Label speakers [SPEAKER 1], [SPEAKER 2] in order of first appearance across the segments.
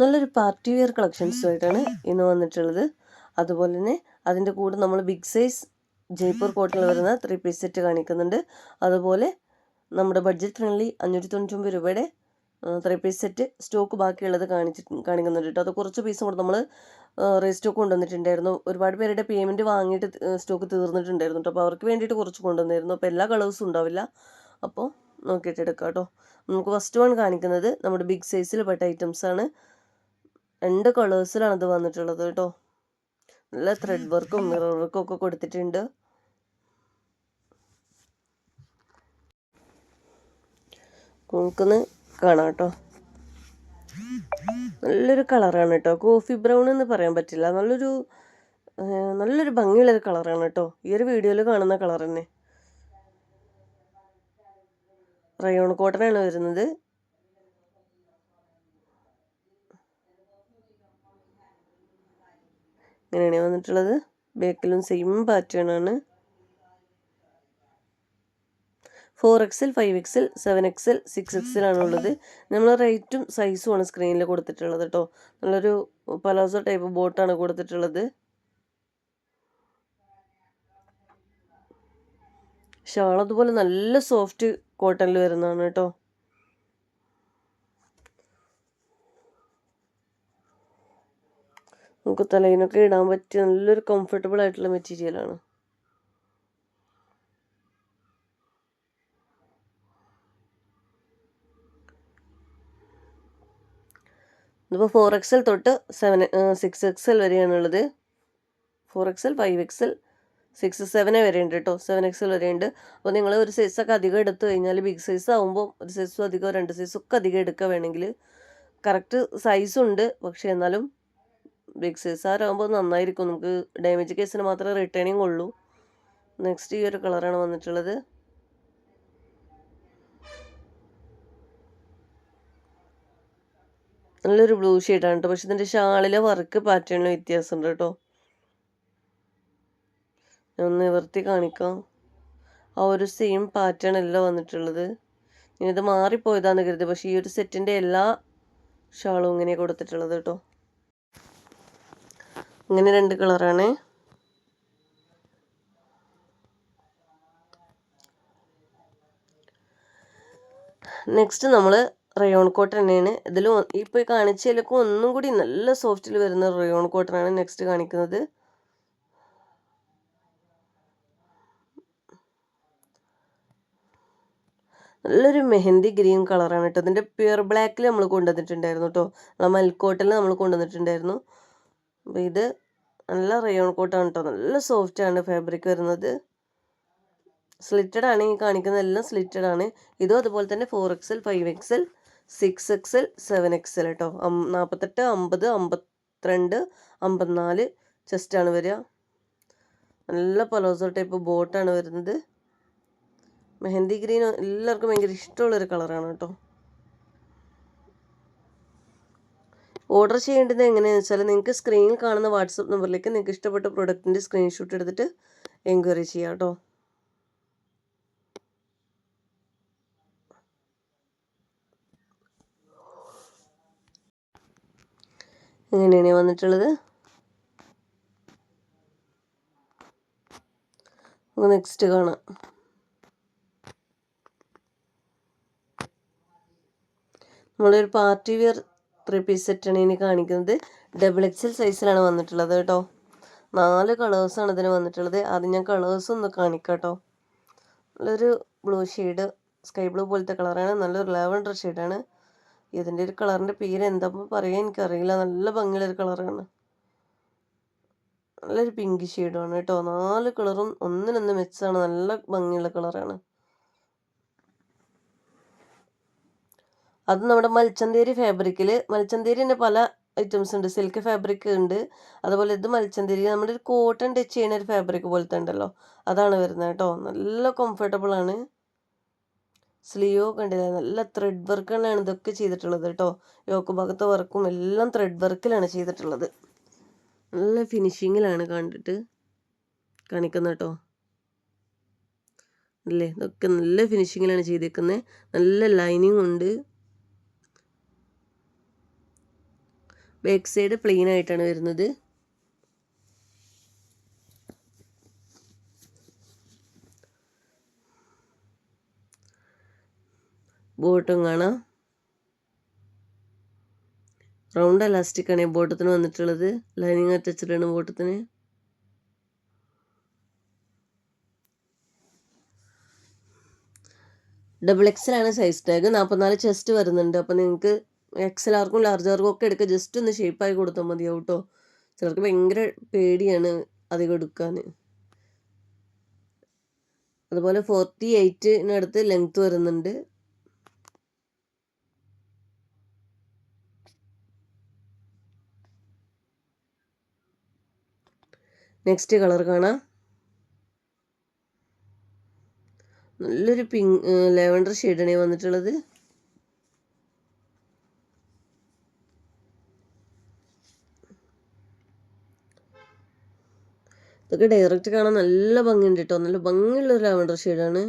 [SPEAKER 1] നല്ലൊരു party wear കളക്ഷൻസുമായിട്ടാണ് ഇന്ന് വന്നിട്ടുള്ളത്. അതുപോലെ തന്നെ അതിന്റെ കൂടെ നമ്മൾ ബിഗ് സൈസ് ജയ്പൂർ കോട്ടിൽ വരുന്ന ത്രീ പീസ് സെറ്റ് കാണിക്കുന്നുണ്ട്. അതുപോലെ നമ്മുടെ ബഡ്ജറ്റ് ഫ്രണ്ട്ലി അഞ്ഞൂറ്റി തൊണ്ണൂറ്റൊമ്പത് രൂപയുടെ ത്രീ പീസ് സെറ്റ് സ്റ്റോക്ക് ബാക്കിയുള്ളത് കാണിച്ചിട്ട് കാണിക്കുന്നുണ്ട് കേട്ടോ. അത് കുറച്ച് പീസും കൂടെ നമ്മൾ റീസ്റ്റോക്ക് കൊണ്ടുവന്നിട്ടുണ്ടായിരുന്നു. ഒരുപാട് പേരുടെ പേയ്മെന്റ് വാങ്ങിയിട്ട് സ്റ്റോക്ക് തീർന്നിട്ടുണ്ടായിരുന്നു കേട്ടോ. അപ്പോൾ അവർക്ക് വേണ്ടിയിട്ട് കുറച്ച് കൊണ്ടുവന്നിരുന്നു. അപ്പോൾ എല്ലാ കളേഴ്സും ഉണ്ടാവില്ല. അപ്പോൾ നോക്കിയിട്ട് എടുക്കാം കേട്ടോ. നമുക്ക് ഫസ്റ്റ് വൺ കാണിക്കുന്നത് നമ്മുടെ ബിഗ് സൈസിൽ പെട്ട ഐറ്റംസ് ആണ്. രണ്ട് കളേഴ്സിലാണ് ഇത് വന്നിട്ടുള്ളത് കേട്ടോ നല്ല ത്രെഡ് വർക്കും മിറർ വർക്കും ഒക്കെ കൊടുത്തിട്ടുണ്ട്. നമുക്കൊന്ന് കാണാം കേട്ടോ നല്ലൊരു കളറാണ് കേട്ടോ കോഫി ബ്രൗൺ എന്ന് പറയാൻ പറ്റില്ല. നല്ലൊരു നല്ലൊരു ഭംഗിയുള്ളൊരു കളറാണ് കേട്ടോ ഈ ഒരു വീഡിയോയിൽ കാണുന്ന കളർ തന്നെ. റയോൺ കോട്ടനാണ് വരുന്നത്. ഇങ്ങനെയാണ് വന്നിട്ടുള്ളത്. ബാക്കിലും സെയിം പാറ്റേൺ ആണ്. Four XL five XL seven XL six എക്സിലാണ് ഉള്ളത്. നമ്മൾ റേറ്റും സൈസും ആണ് സ്ക്രീനിൽ കൊടുത്തിട്ടുള്ളത് കേട്ടോ നല്ലൊരു പലാസോ ടൈപ്പ് ബോട്ടാണ് കൊടുത്തിട്ടുള്ളത്. ഷാൾ അതുപോലെ നല്ല സോഫ്റ്റ് കോട്ടണിൽ വരുന്നതാണ് കേട്ടോ നമുക്ക് തലയിനൊക്കെ ഇടാൻ പറ്റിയ നല്ലൊരു കംഫർട്ടബിൾ ആയിട്ടുള്ള മെറ്റീരിയലാണ് ഇതിപ്പോൾ ഫോർ എക്സൽ തൊട്ട് seven six XL വരെയാണുള്ളത്. Four XL five XL six സെവനെ വരെയുണ്ട് കേട്ടോ സെവൻ എക്സൽ വരെ ഉണ്ട്. അപ്പോൾ നിങ്ങൾ ഒരു സൈസൊക്കെ അധികം എടുത്തു കഴിഞ്ഞാൽ ബിഗ് സൈസ് ആകുമ്പോൾ ഒരു സൈസും അധികം രണ്ട് സൈസും ഒക്കെ അധികം എടുക്കുക വേണമെങ്കിൽ കറക്റ്റ് സൈസുണ്ട് പക്ഷേ എന്നാലും ബിഗ് സൈസ് ആരാകുമ്പോൾ നന്നായിരിക്കും. നമുക്ക് ഡാമേജ് കേസിന് മാത്രമേ റിട്ടേണിങ് ഉള്ളൂ. നെക്സ്റ്റ് ഈ ഒരു കളറാണ് വന്നിട്ടുള്ളത്. നല്ലൊരു ബ്ലൂ ഷെയ്ഡാണ് കേട്ടോ പക്ഷെ ഇതിന്റെ ഷാളിലെ വർക്ക് പാറ്റേണിൽ വ്യത്യാസമുണ്ട് കേട്ടോ ഞാൻ ഒന്ന് നിവർത്തി കാണിക്കാം. ആ ഒരു സെയിം പാറ്റേൺ അല്ല വന്നിട്ടുള്ളത്. ഇത് മാറിപ്പോയതാന്ന് കരുതി. പക്ഷേ ഈ ഒരു സെറ്റിന്റെ എല്ലാ ഷാളും ഇങ്ങനെ കൊടുത്തിട്ടുള്ളത് കേട്ടോ ഇങ്ങനെ രണ്ട് കളറാണ്. നെക്സ്റ്റ് നമ്മൾ റയോൺ കോട്ടൺ തന്നെയാണ്. ഇതിൽ ഇപ്പോൾ കാണിച്ചതിലൊക്കെ ഒന്നും കൂടി നല്ല സോഫ്റ്റിൽ വരുന്ന റയോൺ കോട്ടൺ ആണ് നെക്സ്റ്റ് കാണിക്കുന്നത്. നല്ലൊരു മെഹന്തി ഗ്രീൻ കളറാണ് കേട്ടോ ഇതിന്റെ പ്യുർ ബ്ലാക്കിൽ നമ്മൾ കൊണ്ടുവന്നിട്ടുണ്ടായിരുന്നു കേട്ടോ നമ്മളെ മൽക്കോട്ടിൽ നമ്മൾ കൊണ്ടുവന്നിട്ടുണ്ടായിരുന്നു. അപ്പോൾ ഇത് നല്ല റയോൺ കോട്ടാണ് കേട്ടോ നല്ല സോഫ്റ്റ് ആണ് ഫാബ്രിക് വരുന്നത്. സ്ലിറ്റഡ് ആണ് ഈ കാണിക്കുന്ന എല്ലാം സ്ലിറ്റഡ് ആണ്. ഇതും അതുപോലെ തന്നെ four XL five XL six XL seven XL കേട്ടോ നാൽപ്പത്തെട്ട് അമ്പത് അമ്പത്തിരണ്ട് അമ്പത്തിനാല് ചെസ്റ്റാണ് വരിക. നല്ല പലോസോ ടൈപ്പ് ബോട്ടാണ് വരുന്നത്. മെഹന്തി ഗ്രീൻ എല്ലാവർക്കും ഭയങ്കര ഇഷ്ടമുള്ളൊരു കളറാണ് കേട്ടോ ഓർഡർ ചെയ്യേണ്ടത് എങ്ങനെയാണെന്ന് വെച്ചാൽ നിങ്ങൾക്ക് സ്ക്രീനിൽ കാണുന്ന വാട്സപ്പ് നമ്പറിലേക്ക് നിങ്ങൾക്ക് ഇഷ്ടപ്പെട്ട പ്രൊഡക്റ്റിന്റെ സ്ക്രീൻഷോട്ട് എടുത്തിട്ട് എൻക്വയറി ചെയ്യാം കേട്ടോ. എങ്ങനെയാണ് വന്നിട്ടുള്ളത്. നെക്സ്റ്റ് കാണാം. നമ്മളൊരു പാർട്ടി വെയർ ത്രീ പീസ് സെറ്റാണ് ഇനി കാണിക്കുന്നത്. ഡബിൾ എക്സ് എൽ സൈസിലാണ് വന്നിട്ടുള്ളത് കേട്ടോ. നാല് കളേഴ്സാണ് ഇതിന് വന്നിട്ടുള്ളത്. അത് ഞാൻ കളേഴ്സ് ഒന്ന് കാണിക്കാം കേട്ടോ. നല്ലൊരു ബ്ലൂ ഷെയ്ഡ് സ്കൈ ബ്ലൂ പോലത്തെ കളറാണ് നല്ലൊരു ലാവൻഡർ ഷെയ്ഡാണ് ഇതിന്റെ ഒരു കളറിന്റെ പേര് എന്താ പറയുക എനിക്കറിയില്ല. നല്ല ഭംഗിയുള്ളൊരു കളറാണ് നല്ലൊരു പിങ്ക് ഷെയ്ഡാണ് കേട്ടോ. നാല് കളറും ഒന്നിനൊന്ന് മെച്ചാണ് നല്ല ഭംഗിയുള്ള കളറാണ് അത് നമ്മുടെ മൽച്ചന്തേരി ഫാബ്രിക്കിൽ മൽച്ചന്തേരി തന്നെ പല ഐറ്റംസ് ഉണ്ട്. സിൽക്ക് ഫാബ്രിക് ഉണ്ട്. അതുപോലെ ഇത് മൽച്ചന്തേരി നമ്മുടെ ഒരു കോട്ടൺ ടച്ച് ചെയ്യുന്ന ഒരു ഫാബ്രിക് പോലത്തെ ഉണ്ടല്ലോ. അതാണ് വരുന്നത് കേട്ടോ. നല്ല കംഫർട്ടബിൾ ആണ്. സ്ലീവ് കണ്ടില്ല നല്ല ത്രെഡ് വർക്കാണ് ഇതൊക്കെ ചെയ്തിട്ടുള്ളത് കേട്ടോ. യോക്ക് ഭാഗത്തെ വർക്കും എല്ലാം ത്രെഡ് വർക്കിലാണ് ചെയ്തിട്ടുള്ളത്. നല്ല ഫിനിഷിങ്ങിലാണ് കണ്ടിട്ട് കാണിക്കുന്നത് കേട്ടോ. അല്ലേ? ഇതൊക്കെ നല്ല ഫിനിഷിങ്ങിലാണ് ചെയ്തേക്കുന്നത് നല്ല ലൈനിങ് ഉണ്ട്. ബാക്ക് സൈഡ് പ്ലെയിൻ ആയിട്ടാണ് വരുന്നത്. ബോട്ടും കാണാം. റൗണ്ട് അലാസ്റ്റിക്കാണ് ബോട്ടത്തിന് വന്നിട്ടുള്ളത്. ലൈനിങ് അറ്റച്ചിലാണ് ബോട്ടത്തിന് ഡബിൾ എക്സൽ ആണ് സൈസ് ടാഗ് നാൽപ്പത്തിനാല് ചെസ്റ്റ് വരുന്നുണ്ട്. അപ്പോൾ നിങ്ങൾക്ക് എക്സൽ ആർക്കും ലാർജാർക്കും ഒക്കെ എടുക്കുക ജസ്റ്റ് ഒന്ന് ഷേപ്പായി കൊടുത്താൽ മതിയാവും കേട്ടോ ചിലർക്ക് ഭയങ്കര പേടിയാണ് അധികം എടുക്കാൻ അതുപോലെ ഫോർട്ടി എയ്റ്റിനടുത്ത് ലെങ്ത് വരുന്നുണ്ട്. നെക്സ്റ്റ് കളർ കാണാം. നല്ലൊരു പിങ്ക് ലെവൻഡർ ഷെയ്ഡാണ് വന്നിട്ടുള്ളത്. ഇതൊക്കെ ഡയറക്റ്റ് കാണാൻ നല്ല ഭംഗിയുണ്ട് കേട്ടോ നല്ല ഭംഗിയുള്ള ഒരു ലാവൻഡർ ഷെയ്ഡാണ്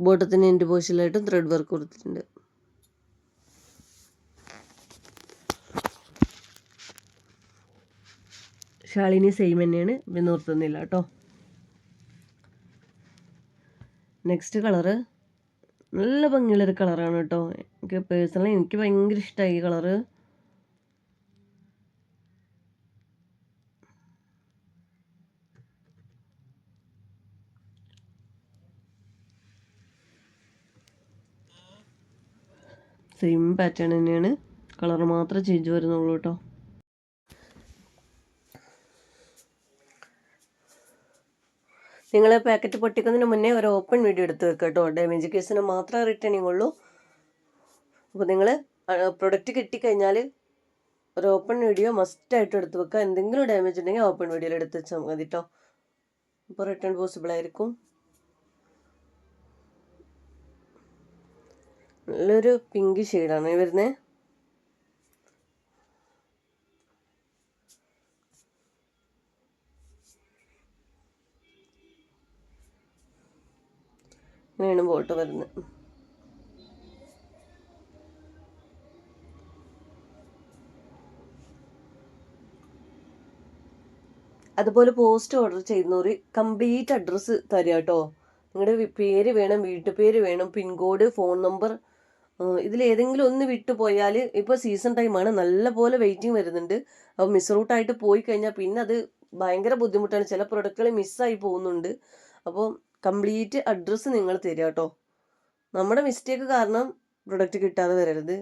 [SPEAKER 1] ബോട്ടത്തിന് എന്റെ പോസ്റ്റിലായിട്ടും ത്രെഡ് വർക്ക് കൊടുത്തിട്ടുണ്ട്. ഷാളിനി സെയിം തന്നെയാണ്. നിർത്തുന്നില്ല കേട്ടോ നെക്സ്റ്റ് കളറ് നല്ല ഭംഗിയുള്ളൊരു കളറാണ് കേട്ടോ. എനിക്ക് പേഴ്സണലി എനിക്ക് ഭയങ്കര ഇഷ്ടമായി ഈ കളറ്. സെയിം പാറ്റേൺ തന്നെയാണ്. കളർ മാത്രമേ ചേഞ്ച് വരുന്നുള്ളൂ കേട്ടോ. നിങ്ങൾ പാക്കറ്റ് പൊട്ടിക്കുന്നതിന് മുന്നേ ഒരു ഓപ്പൺ വീഡിയോ എടുത്ത് വെക്കുക കേട്ടോ. ഡാമേജ് കേസിന് മാത്രമേ റിട്ടേണിങ് ഉള്ളൂ. അപ്പോൾ നിങ്ങൾ പ്രൊഡക്റ്റ് കിട്ടിക്കഴിഞ്ഞാൽ ഒരു ഓപ്പൺ വീഡിയോ മസ്റ്റായിട്ട് എടുത്ത് വെക്കുക എന്തെങ്കിലും ഡാമേജ് ഉണ്ടെങ്കിൽ ഓപ്പൺ വീഡിയോയിൽ എടുത്ത് വെച്ചാൽ മതി കേട്ടോ അപ്പോൾ റിട്ടേൺ പോസിബിൾ ആയിരിക്കും. നല്ലൊരു പിങ്ക് ഷെയ്ഡാണ് വരുന്നത് ഇങ്ങനെയാണ് ബോട്ട് വരുന്നത്. അതുപോലെ പോസ്റ്റ് ഓർഡർ ചെയ്യുന്നവർ കംപ്ലീറ്റ് അഡ്രസ്സ് തരിക കേട്ടോ. നിങ്ങളുടെ പേര് വേണം വീട്ടുപേര് വേണം പിൻകോഡ് ഫോൺ നമ്പർ ഇതിലേതെങ്കിലും ഒന്ന് വിട്ടു പോയാൽ ഇപ്പോൾ സീസൺ ടൈമാണ് നല്ല പോലെ വെയിറ്റിംഗ് വരുന്നുണ്ട്. അപ്പോൾ മിസ് റൂട്ടായിട്ട് പോയി കഴിഞ്ഞാൽ പിന്നെ അത് ഭയങ്കര ബുദ്ധിമുട്ടാണ്. ചില പ്രൊഡക്റ്റുകൾ മിസ്സായി പോകുന്നുണ്ട്. അപ്പോൾ കംപ്ലീറ്റ് അഡ്രസ്സ് നിങ്ങൾ തരിക കേട്ടോ. നമ്മുടെ മിസ്റ്റേക്ക് കാരണം പ്രൊഡക്റ്റ് കിട്ടാതെ വരരുത്.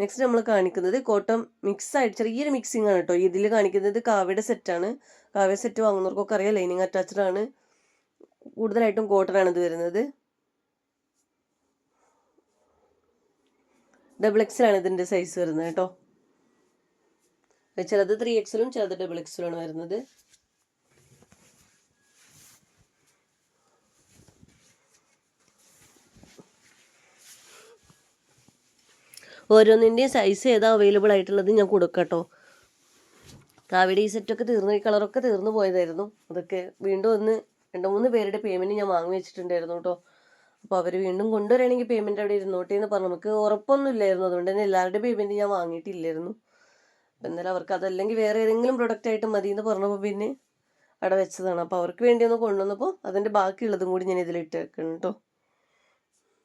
[SPEAKER 1] നെക്സ്റ്റ് നമ്മൾ കാണിക്കുന്നത് കോട്ടം മിക്സ് ആയിട്ട് ചെറിയൊരു മിക്സിംഗ് ആണ് കേട്ടോ. ഇതിൽ കാണിക്കുന്നത് കാവ്യയുടെ സെറ്റാണ് കാവ്യ സെറ്റ് വാങ്ങുന്നവർക്കൊക്കെ അറിയാം ലൈനിങ് അറ്റാച്ച്ഡ് ആണ്. കൂടുതലായിട്ടും കോട്ടൺ ആണ് ഇത് വരുന്നത്. ഡബിൾ എക്സലാണ് ഇതിന്റെ സൈസ് വരുന്നത് കേട്ടോ. ചിലത് ത്രീ എക്സലും ചിലത് ഡബിൾ എക്സലും ആണ് വരുന്നത്. ഓരോന്നിന്റെയും സൈസ് ഏതാ അവൈലബിൾ ആയിട്ടുള്ളത് ഞാൻ കൊടുക്കട്ടോ. ഈ സെറ്റൊക്കെ തീർന്നു ഈ കളറൊക്കെ തീർന്നു പോയതായിരുന്നു. അതൊക്കെ വീണ്ടും ഒന്ന് രണ്ട് മൂന്ന് പേരുടെ പേയ്മെന്റ് ഞാൻ വാങ്ങി വെച്ചിട്ടുണ്ടായിരുന്നു കേട്ടോ അപ്പോൾ അവർ വീണ്ടും കൊണ്ടുവരികയാണെങ്കിൽ പേയ്മെന്റ് അവിടെ ഇരുന്നോട്ടെ എന്ന് പറഞ്ഞു. നമുക്ക് ഉറപ്പൊന്നും ഇല്ലായിരുന്നു. അതുകൊണ്ട് തന്നെ എല്ലാവരുടെയും പേയ്മെന്റ് ഞാൻ വാങ്ങിയിട്ടില്ലായിരുന്നു. അപ്പം എന്നാലും അവർക്ക് അതല്ലെങ്കിൽ വേറെ ഏതെങ്കിലും പ്രൊഡക്റ്റ് ആയിട്ട് മതി എന്ന് പറഞ്ഞപ്പോൾ പിന്നെ അവിടെ വെച്ചതാണ്. അപ്പോൾ അവർക്ക് വേണ്ടി ഒന്ന് കൊണ്ടുവന്നപ്പോൾ അതിന്റെ ബാക്കിയുള്ളതും കൂടി ഞാൻ ഇതിൽ വെക്കണം കേട്ടോ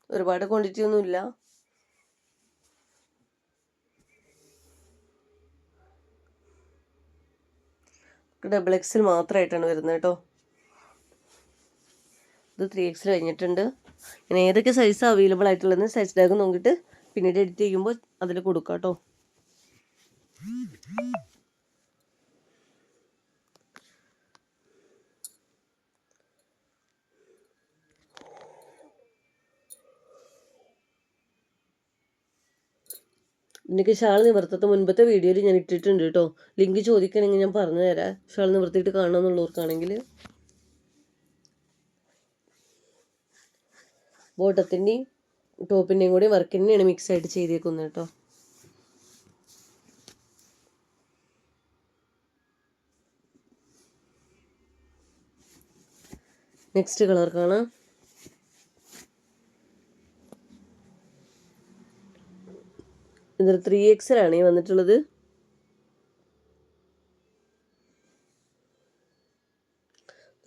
[SPEAKER 1] ഒരുപാട് ക്വാണ്ടിറ്റി ഒന്നുമില്ല. ഡബിൾ എക്സിൽ മാത്രമായിട്ടാണ് വരുന്നത് കേട്ടോ. ഇത് ത്രീ എക്സിൽ കഴിഞ്ഞിട്ടുണ്ട്. ഇങ്ങനെ ഏതൊക്കെ സൈസ് അവൈലബിൾ ആയിട്ടുള്ളതെന്ന് സൈസ് ടാഗ് നോക്കിയിട്ട് പിന്നീട് എഡിറ്റ് ചെയ്യുമ്പോൾ അതിൽ കൊടുക്കാം കേട്ടോ. എനിക്ക് ഷാൾ നിവർത്തത്തെ മുൻപത്തെ വീഡിയോയിൽ ഞാൻ ഇട്ടിട്ടുണ്ട് കേട്ടോ. ലിങ്ക് ചോദിക്കണമെങ്കിൽ ഞാൻ പറഞ്ഞു തരാം. ഷാൾ നിവർത്തിയിട്ട് കാണണമെന്നുള്ളവർക്കാണെങ്കിൽ. ബോട്ടത്തിന്റെയും ടോപ്പിന്റെയും കൂടി വർക്ക് തന്നെയാണ് മിക്സ് ആയിട്ട് ചെയ്തേക്കുന്നത് കേട്ടോ. നെക്സ്റ്റ് കളർ കാണാം. ഇതൊരു ത്രീ എക്സൽ ഈ വന്നിട്ടുള്ളത്.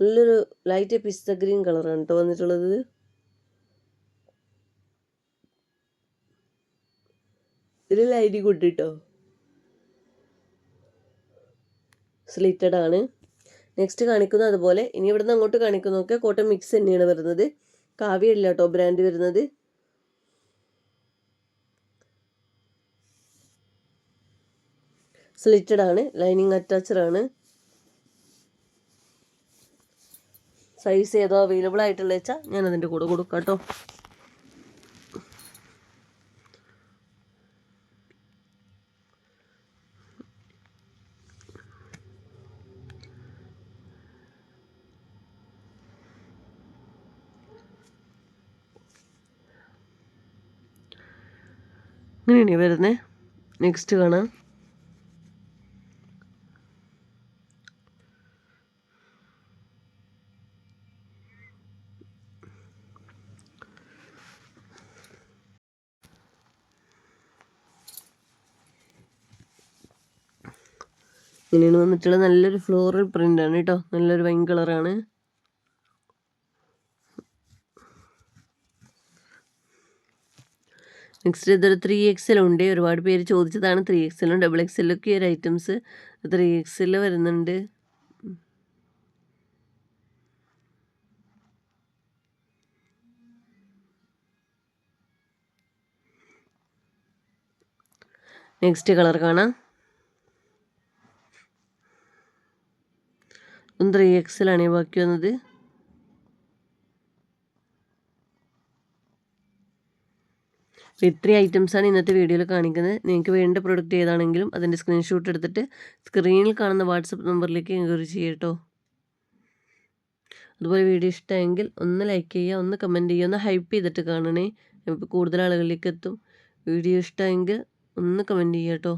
[SPEAKER 1] നല്ലൊരു ലൈറ്റ് പിസ്ത ഗ്രീൻ കളറാണ് കേട്ടോ വന്നിട്ടുള്ളത്. ഇതിൽ ലൈറ്റ് കൊണ്ടിട്ടോ സ്ലിറ്റഡ് ആണ്. നെക്സ്റ്റ് കാണിക്കുന്നത് അതുപോലെ. ഇനി ഇവിടുന്ന് അങ്ങോട്ട് കാണിക്കുന്നതൊക്കെ കോട്ടൺ മിക്സ് തന്നെയാണ് വരുന്നത്. കാവ്യല്ല കേട്ടോ ബ്രാൻഡ് വരുന്നത്. സ്ലിറ്റഡ് ആണ്. ലൈനിങ് അറ്റാച്ചർ ആണ്. സൈസ് ഏതോ അവൈലബിൾ ആയിട്ടുള്ള വെച്ചാൽ ഞാൻ അതിന്റെ കൂടെ കൊടുക്കാം കേട്ടോ ഇങ്ങനെയാണ് വരുന്നത് നെക്സ്റ്റ് കാണാം. ഇങ്ങനെയാണ് വന്നിട്ടുള്ളത് നല്ലൊരു ഫ്ലോറൽ പ്രിന്റ് ആണ് കേട്ടോ നല്ലൊരു വൈൻ കളറാണ് നെക്സ്റ്റ് ഇതൊരു ത്രീ എക്സൽ ഉണ്ട്. ഒരുപാട് പേര് ചോദിച്ചതാണ്. ത്രീ എക്സലും ഡബിൾ എക്സലൊക്കെ ഒരു ഐറ്റംസ് ത്രീ എക്സൽ വരുന്നുണ്ട്. നെക്സ്റ്റ് കളർ കാണാം. ത്രീ എക്സലാണ് ബാക്കി വന്നത്. ഇത്രയും ഐറ്റംസാണ് ഇന്നത്തെ വീഡിയോയിൽ കാണിക്കുന്നത്. നിങ്ങൾക്ക് വേണ്ട പ്രൊഡക്റ്റ് ഏതാണെങ്കിലും അതിന്റെ സ്ക്രീൻഷോട്ട് എടുത്തിട്ട് സ്ക്രീനിൽ കാണുന്ന വാട്സപ്പ് നമ്പറിലേക്ക് എൻക്വയറി ചെയ്യട്ടോ അതുപോലെ വീഡിയോ ഇഷ്ടമെങ്കിൽ ഒന്ന് ലൈക്ക് ചെയ്യുക ഒന്ന് കമന്റ് ചെയ്യുക ഒന്ന് ഹൈപ്പ് ചെയ്തിട്ട് കാണണേ. കൂടുതൽ ആളുകളിലേക്ക് എത്തും. വീഡിയോ ഇഷ്ടമെങ്കിൽ ഒന്ന് കമന്റ് ചെയ്യാം കേട്ടോ